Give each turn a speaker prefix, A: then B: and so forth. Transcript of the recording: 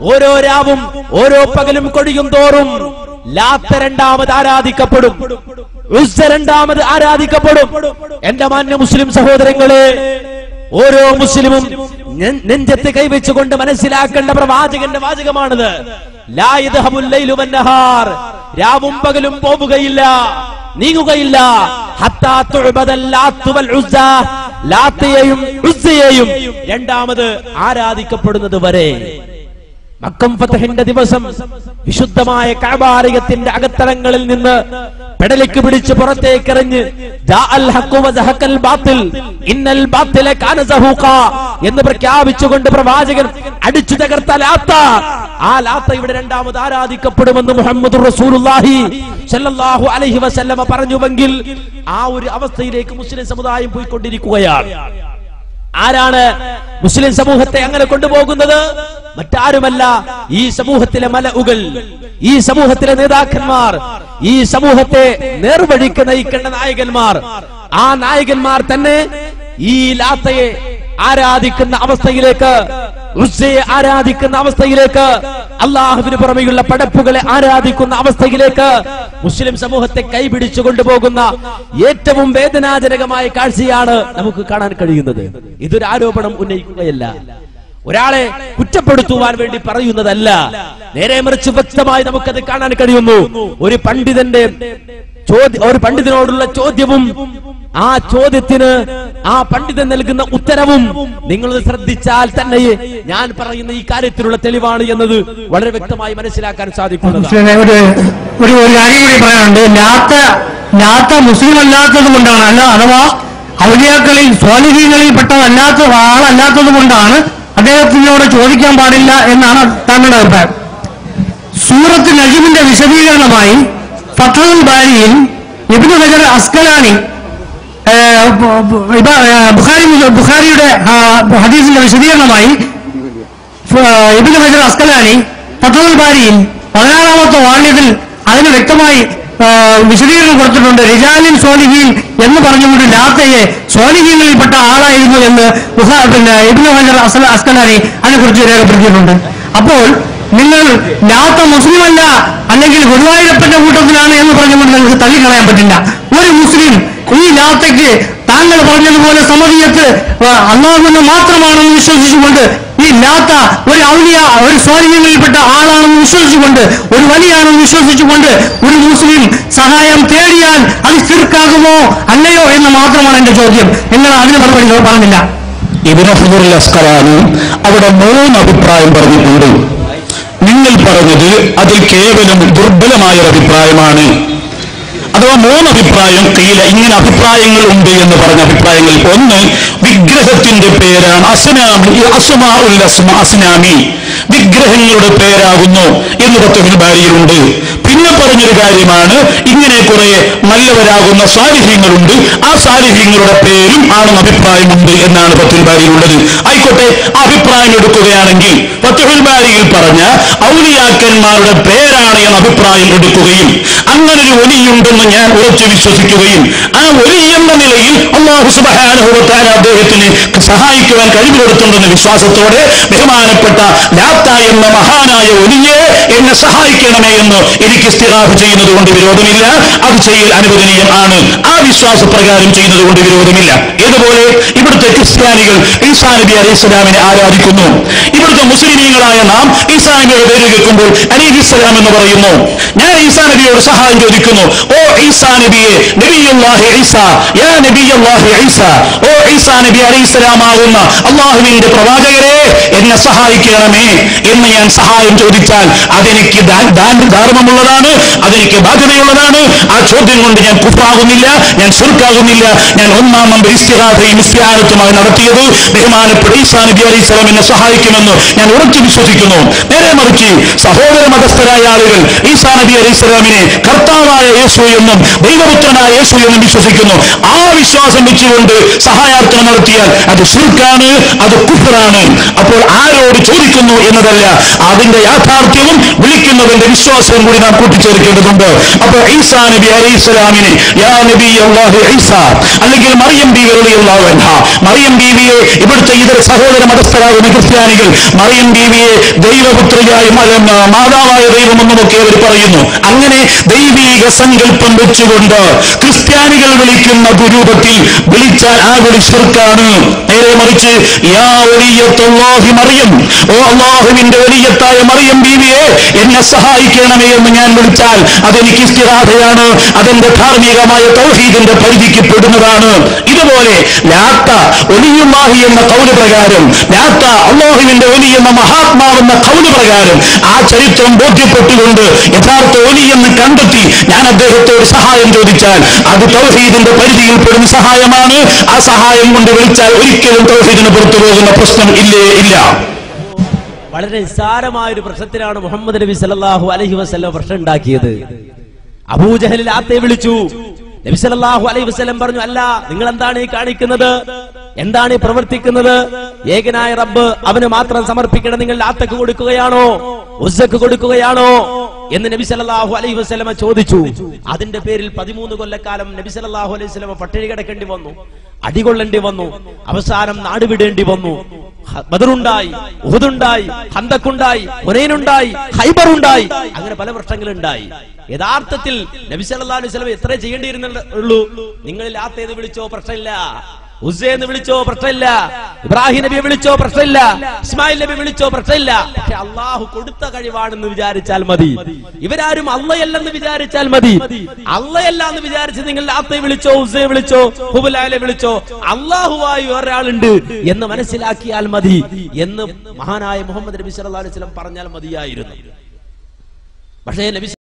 A: ഓരോ രാവും ഓരോ പകലും കൊടിയും തോറും ലാത്ത രണ്ടാമത് ആരാധിക്കപ്പെടും. ഉസ്സ രണ്ടാമത് ആരാധിക്കപ്പെടും. എന്റെ മാന്യ മുസ്ലിം സഹോദരങ്ങളെ ഓരോ മുസ്ലിമും നെഞ്ചത്ത് കൈവച്ചുകൊണ്ട് മനസ്സിലാക്കേണ്ട പ്രവാചകന്റെ വാചകമാണിത്. രാവും പകലും പോവുകയില്ല നീങ്ങുകയില്ല. ഹത്താ ലാത്തയെയും ഉസ്സയെയും രണ്ടാമത് ആരാധിക്കപ്പെടുന്നത് വരെ. മക്കം ഫത്തഹിന്റെ ദിവസം വിശുദ്ധമായ കാബാരികത്തിന്റെ അകത്തളങ്ങളിൽ നിന്ന് പെടലിക്ക് പിടിച്ച് പുറത്തേക്കെറിഞ്ഞ് എന്ന് പ്രഖ്യാപിച്ചുകൊണ്ട് പ്രവാചകൻ അടിച്ചു തകർത്ത ലാത്ത. ആ ലാത്ത ഇവിടെ രണ്ടാമത് ആരാധിക്കപ്പെടുമെന്ന് മുഹമ്മദ് റസൂലുള്ളാഹി സല്ലല്ലാഹു അലൈഹി വസല്ലമ പറഞ്ഞുവെങ്കിൽ ആ ഒരു അവസ്ഥയിലേക്ക് മുസ്ലിം സമുദായം പോയിക്കൊണ്ടിരിക്കുകയാണ്. ആരാണ് മുസ്ലിം സമൂഹത്തെ അങ്ങനെ കൊണ്ടുപോകുന്നത്? മറ്റാരുമല്ല ഈ സമൂഹത്തിലെ മലഉകൾ ഈ സമൂഹത്തിലെ നേതാക്കന്മാർ ഈ സമൂഹത്തെ നേർവഴിക്ക് നയിക്കേണ്ട നായകന്മാർ. ആ നായകന്മാർ തന്നെ ഈ ലാത്തയെ ആരാധിക്കുന്ന അവസ്ഥയിലേക്ക് ഉസ്സയെ ആരാധിക്കുന്ന അവസ്ഥയിലേക്ക് അള്ളാഹുവിന് പുറമെയുള്ള പടപ്പുകളെ ആരാധിക്കുന്ന അവസ്ഥയിലേക്ക് മുസ്ലിം സമൂഹത്തെ കൈപിടിച്ചു കൊണ്ടുപോകുന്ന ഏറ്റവും വേദനാജനകമായ കാഴ്ചയാണ് നമുക്ക് കാണാൻ കഴിയുന്നത്. ഇതൊരു ആരോപണം ഉന്നയിക്കുകയല്ല. ഒരാളെ കുറ്റപ്പെടുത്തുവാൻ വേണ്ടി പറയുന്നതല്ല. നേരെ മറിച്ച് വ്യക്തമായി നമുക്കത് കാണാൻ കഴിയുന്നു. ഒരു പണ്ഡിതന്റെ ചോദ്യ ഒരു പണ്ഡിതനോടുള്ള ചോദ്യവും ആ ചോദ്യത്തിന് ആ പണ്ഡിതൻ നൽകുന്ന ഉത്തരവും നിങ്ങൾ ശ്രദ്ധിച്ചാൽ തന്നെ ഞാൻ പറയുന്ന ഈ കാര്യത്തിലുള്ള തെളിവാണ് എന്നത് വളരെ വ്യക്തമായി മനസ്സിലാക്കാൻ
B: മുസ്ലിമെ ഒരു ഒരു കാര്യം കൂടി പറയാനുണ്ട്. ലാത്ത ലാത്ത മുസ്ലിം അല്ലാത്തത് കൊണ്ടാണ്. അല്ല അഥവാ ഔലിയാക്കളിൽ സ്വാലിഹീങ്ങളിൽ പെട്ടതല്ലാത്ത ആളല്ലാത്തത് കൊണ്ടാണ് അദ്ദേഹത്തിനോട് ചോദിക്കാൻ പാടില്ല എന്നാണ് താങ്കളുടെ അഭിപ്രായം. സൂറത്ത് നജീബിന്റെ വിശദീകരണമായി ഫത്തുൽ ബാരിയിൽ ഇബ്നു ഹജർ അസ്കലാനി ബുഖാരി ബുഖാരിയുടെ ഹദീസിന്റെ വിശദീകരണമായി ഇബിൻ ഹജർ അസ്കലാനി ഫത്തുൽ ബാരിയിൽ പതിനാറാമത്തെ വാണ്യത്തിൽ അതിന് വ്യക്തമായി വിശദീകരണം കൊടുത്തിട്ടുണ്ട്. റിജാലിൻ സോലിഹീൻ എന്ന് പറഞ്ഞുകൊണ്ട് ലാത്തയെ സോലിഹീനിൽപ്പെട്ട ആളായിരുന്നു എന്ന് പിന്നെ ഇബ്നു ഹജർ അസ്ല- അസ്കലാനി അതിനെക്കുറിച്ച് രേഖപ്പെടുത്തിയിട്ടുണ്ട്. അപ്പോൾ നിങ്ങൾ ലാത്ത മുസ്ലിമല്ല അല്ലെങ്കിൽ ഗുരുവായൂരപ്പന്റെ കൂട്ടത്തിലാണ് എന്ന് പറഞ്ഞുകൊണ്ട് നിങ്ങൾക്ക് തള്ളിക്കളയാൻ പറ്റില്ല. ഒരു മുസ്ലിം ഈ ലാത്തയ്ക്ക് താങ്കൾ പറഞ്ഞതുപോലെ സമതിയത്ത് അള്ളാഹുവിന് മാത്രമാണെന്ന് വിശ്വസിച്ചുകൊണ്ട് ഈ ലാത്ത ഒരു ഔലിയ ഒരു സ്വാധീനങ്ങളിൽപ്പെട്ട ആളാണെന്ന് വിശ്വസിച്ചുകൊണ്ട് ഒരു വലിയാണെന്ന് വിശ്വസിച്ചുകൊണ്ട് ഒരു മുസ്ലിം സഹായം തേടിയാൽ അത് ചെറുക്കാകുമോ അല്ലയോ എന്ന് മാത്രമാണ് എന്റെ ചോദ്യം. നിങ്ങൾ അതിന് മറുപടി പറഞ്ഞില്ല.
C: ഇബിന് അവിടെ മൂന്ന് അഭിപ്രായം പറഞ്ഞിട്ടുണ്ട്. നിങ്ങൾ പറഞ്ഞത് അതിൽ കേവലം ദുർബലമായ ഒരു അഭിപ്രായമാണ്. അഥവാ മൂന്ന് അഭിപ്രായം കീല ഇങ്ങനെ അഭിപ്രായങ്ങൾ ഉണ്ട് എന്ന് പറഞ്ഞ അഭിപ്രായങ്ങൾ ഒന്ന് വിഗ്രഹത്തിന്റെ പേരാണ് അസ്നാമി അസുമാ ഉൽ അസ്നാമി. വിഗ്രഹങ്ങളുടെ പേരാകുന്നു. എന്ന് പത്തുഹിൽ ബാരിയിലുണ്ട് പിന്നെ പറഞ്ഞൊരു കാര്യമാണ് ഇങ്ങനെ കുറെ നല്ലവരാകുന്ന സാലിഹ്യങ്ങളുണ്ട്. ആ സാലിഹ്യങ്ങളുടെ പേരും ആണ് അഭിപ്രായമുണ്ട് എന്നാണ് പത്തുൽ ബാരിയിലുള്ളത് ആയിക്കോട്ടെ അഭിപ്രായം എടുക്കുകയാണെങ്കിൽ പത്തുൽ ബാരിയിൽ പറഞ്ഞ ഔലിയാക്കന്മാരുടെ പേരാണ് എന്ന അഭിപ്രായം എടുക്കുകയും അങ്ങനെ ഒരു ഒലിയുണ്ടെന്ന് ഞാൻ ഉറച്ചു വിശ്വസിക്കുകയും ആ ഒലി എന്ന നിലയിൽ അള്ളാഹു സുബാനുഭവത്താൻ അദ്ദേഹത്തിന് സഹായിക്കുവാൻ കഴിവ് കൊടുത്തുണ്ടെന്ന വിശ്വാസത്തോടെ ബഹുമാനപ്പെട്ട ലാത്ത എന്ന മഹാനായ ഒലിയെ എന്നെ സഹായിക്കണമേ എന്ന് എനിക്ക് ഇസ്തിഹാഫ് ചെയ്യുന്നത് കൊണ്ട് വിരോധമില്ല. അത് ചെയ്യൽ അനുവദനീയം ആണ്. ആ വിശ്വാസപ്രകാരം ചെയ്യുന്നത് കൊണ്ട് വിരോധമില്ല. ഇതുപോലെ ഇവിടുത്തെ ക്രിസ്ത്യാനികൾ ഈസാ നബി അലൈഹി സ്വലാമിനെ ആരാധിക്കുന്നു. ഇവിടുത്തെ മുസ്ലിമീങ്ങളായ നാം ഈസാ നബിയുടെ പേര് കേൾക്കുമ്പോൾ അലൈഹി ഇസ്ലാം എന്ന് പറയുന്നു. ഞാൻ ഈസാ നബിയോട് സഹായം ചോദിക്കുന്നു. ഓ ഈസാ നബിയെ നബിയുല്ലാഹി ഈസ യാ നബിയുല്ലാഹി ഈസ. ഓ ഈസാ നബി അലൈഹി സ്വലാമാകുന്ന അള്ളാഹുവിന്റെ പ്രവാചകരെ എന്നെ സഹായിക്കണമേ എന്ന് ഞാൻ സഹായം ചോദിച്ചാൽ അതെനിക്ക് ദാ- ധർമ്മമുള്ളതാണ് അതെനിക്ക് ബാധ്യതയുള്ളതാണ്. ആ ചോദ്യം കൊണ്ട് ഞാൻ കുപ്പാകുന്നില്ല ഞാൻ ശുർക്കാകുന്നില്ല ഞാൻ ഒന്നാം നമ്പർ ഇസ്തിഹാദയും ഇസ്തിഹാനത്തുമായി നടത്തിയത്. ബഹുമാനപ്പെട്ട ഈസാ നബി അലൈഹി സ്വലാം എന്നെ സഹായിക്കുമെന്ന് ഞാൻ ഉറച്ചു വിശ്വസിക്കുന്നു. നേരെ മറിച്ച് സഹോദര മതസ്ഥരായ ആളുകൾ ഈസാ നബി അലൈഹി സ്വലാമിനെ കർത്താവായ യേശു എന്നും ദൈവപുത്രനായ യേശു എന്നും വിശ്വസിക്കുന്നു. ആ വിശ്വാസം വെച്ചുകൊണ്ട് സഹായാർത്ഥന നടത്തിയാൽ അത് അത് അത് കുഫറാണ്. അപ്പോൾ ആരോട് ചോദിക്കുന്നു എന്നതല്ല അതിന്റെ യാഥാർത്ഥ്യവും വിളിക്കുന്നതിന്റെ വിശ്വാസവും കൂടി നാം കൂട്ടിച്ചേർക്കേണ്ടതുണ്ട്. അപ്പൊ ഈസാ നബി അലൈഹി യാ നബി ഈസ അല്ലെങ്കിൽ മറിയം ബി അൻഹ മറിയം ബീവിയെ ഇവിടുത്തെ ഇതര സഹോദര മതസ്ഥരാകുന്ന ക്രിസ്ത്യാനികൾ മറിയം ബീവിയെ ദൈവപുത്രിയായി മാതാവായ ദൈവമെന്നുമൊക്കെ അവർ പറയുന്നു. അങ്ങനെ ദൈവീക സങ്കല്പം വെച്ചുകൊണ്ട് ക്രിസ്ത്യാനികൾ വിളിക്കുന്ന ദുരൂപത്തിൽ വിളിച്ചാൽ ആ വിളി ശിർക്കാണ്. നേരെ മറിച്ച് മറിയം ഓ അള്ളാഹുവിന്റെ വലിയത്തായ മറിയം ബീവിയെ എന്നെ സഹായിക്കണമേ എന്ന് ഞാൻ വിളിച്ചാൽ അതെനിക്ക് ഇസ്തിറാഹയാണ് അതെന്റെ ധാർമ്മികമായ തൗഹീദിന്റെ പരിധിക്ക് പെടുന്നതാണ് ഇതുപോലെ ലാത്ത ഒലിയുമാഹി എന്ന കൗൽ പ്രകാരം ലാത്ത അള്ളാഹുവിന്റെ ഒലി എന്ന മഹാത്മാവെന്ന കൗൽ പ്രകാരം ആ ചരിത്രം ബോധ്യപ്പെട്ടുകൊണ്ട് യഥാർത്ഥ ഒലി എന്ന് കണ്ടെത്തി ഞാൻ അദ്ദേഹത്തോട് സഹായം ചോദിച്ചാൽ അത് തൗഹീദിന്റെ പരിധിയിൽ പെടുന്ന സഹായമാണ്. ആ സഹായം കൊണ്ട് വിളിച്ചാൽ ഒരിക്കലും തൗഹീദിന് പുറത്തു പോകുന്ന പ്രശ്നം ഇല്ലേ ഇല്ല.
A: വളരെ നിസ്സാരമായ ഒരു പ്രശ്നത്തിനാണ് മുഹമ്മദ് നബി സല്ലാഹു അലഹി വസ്ലം പ്രശ്നം ഉണ്ടാക്കിയത്. അബൂജഹലിൽ ആത്തെ വിളിച്ചു. നബി സല്ലല്ലാഹു അലൈഹി വസ്ലം പറഞ്ഞു അല്ല നിങ്ങൾ എന്താണ് ഈ കാണിക്കുന്നത്? എന്താണ് ഈ പ്രവർത്തിക്കുന്നത്? ഏകനായ റബ്ബ് അവന് മാത്രം സമർപ്പിക്കണം നിങ്ങൾ ആത്തക്ക് കൊടുക്കുകയാണോ? ഉസക്ക് കൊടുക്കുകയാണോ? എന്ന് നബി സല്ലല്ലാഹു അലൈഹി വസ്ലമ ചോദിച്ചു. അതിന്റെ പേരിൽ പതിമൂന്ന് കൊല്ലക്കാലം നബി സല്ലല്ലാഹു അലൈഹി വസ്ലമ പട്ടിണി കിടക്കേണ്ടി വന്നു. അടികൊള്ളേണ്ടി വന്നു. അവസാനം നാടുവിടേണ്ടി വന്നു. ബദറുണ്ടായി ഉഹുദുണ്ടായി ഹന്തക്കുണ്ടായി ഹുനൈനുണ്ടായി ഹൈബറുണ്ടായി അങ്ങനെ പല പ്രശ്നങ്ങളുണ്ടായി. യഥാർത്ഥത്തിൽ നബി സല്ലല്ലാഹു അലൈഹി വസല്ലം എത്ര ചെയ്യേണ്ടിയിരുന്നുള്ളൂ? നിങ്ങളിൽ ആത്തേത് വിളിച്ചോ പ്രശ്നമില്ല. ഉസ്സയെന്ന് വിളിച്ചോ പ്രശ്നമില്ല. ഇബ്രാഹിം നബിയെ വിളിച്ചോ പ്രശ്നമില്ല. ഇസ്മായിൽ നബി വിളിച്ചോ പ്രശ്നമില്ല. പക്ഷെ അള്ളാഹു കൊടുത്ത കഴിവാണെന്ന് വിചാരിച്ചാൽ മതി. ഇവരാരും അള്ളയല്ലെന്ന് വിചാരിച്ചാൽ മതി. അള്ളയല്ല എന്ന് വിചാരിച്ച് നിങ്ങൾ ആത്തെ വിളിച്ചോ ഉസ്സയെ വിളിച്ചോ ഹുബുലാലെ വിളിച്ചോ അള്ളാഹുവായി ഒരാളുണ്ട് എന്ന് മനസ്സിലാക്കിയാൽ മതി എന്ന് മഹാനായ മുഹമ്മദ് നബി സല്ലല്ലാഹു അലൈഹി വസല്ലം പറഞ്ഞാൽ മതിയായിരുന്നു. പക്ഷേ നബി